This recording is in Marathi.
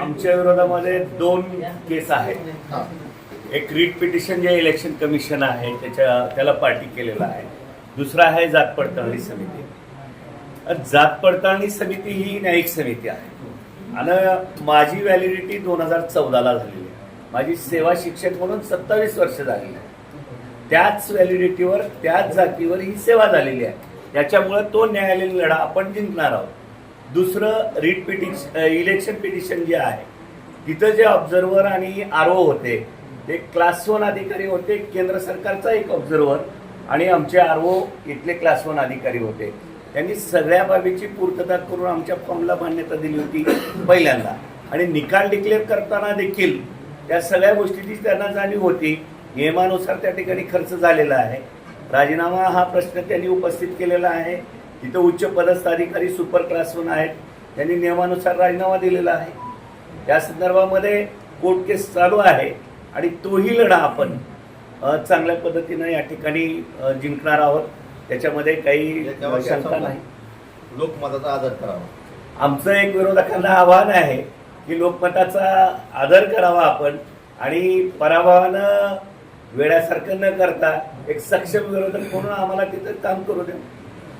आमच्या विरोधामध्ये दोन केस आहेत. एक रीट पिटिशन जे इलेक्शन कमिशन आहे त्याच्या त्याला पार्टी केलेला आहे. दुसरा आहे जात पडताळणी समिती. जात पडताळणी समिती ही न्यायिक समिती आहे. आणि माझी व्हॅलिडिटी दोन हजार चौदाला झालेली आहे. माझी सेवा शिक्षक म्हणून सत्तावीस वर्ष झालेली आहे. त्याच व्हॅलिडिटीवर त्याच जातीवर ही सेवा झालेली आहे. त्याच्यामुळे तो न्यायालयीन लढा आपण जिंकणार आहोत. दुसरं रीट पिटिश इलेक्शन पिटिशन जे आहे तिथं जे ऑब्झर्वर आणि आर ओ होते ते क्लास वन अधिकारी होते केंद्र सरकारचा एक ऑब्झर्वर आणि आमचे आर ओ इथले क्लास वन अधिकारी होते. त्यांनी सगळ्या बाबीची पूर्तता करून आमच्या फॉर्मला मान्यता दिली होती पहिल्यांदा. आणि निकाल डिक्लेअर करताना देखील त्या सगळ्या गोष्टीची त्यांना जाणीव होती. नियमानुसार त्या ठिकाणी खर्च झालेला आहे. राजीनामा हा प्रश्न त्यांनी उपस्थित केलेला आहे. तिथं उच्च पदस्थ अधिकारी सुपर क्लास वन आहेत. त्यांनी नियमानुसार राजीनामा दिलेला आहे. त्या संदर्भामध्ये कोर्ट केस चालू आहे आणि तोही लढा आपण चांगल्या पद्धतीनं या ठिकाणी जिंकणार आहोत. त्याच्यामध्ये काही शंका नाही. लोकमताचा आदर करावा. आमचं एक विरोधकांना आव्हान आहे की लोकमताचा आदर करावा आपण आणि पराभवानं वेळासारखं न करता एक सक्षम विरोधक म्हणून आम्हाला तिथं काम करू द्या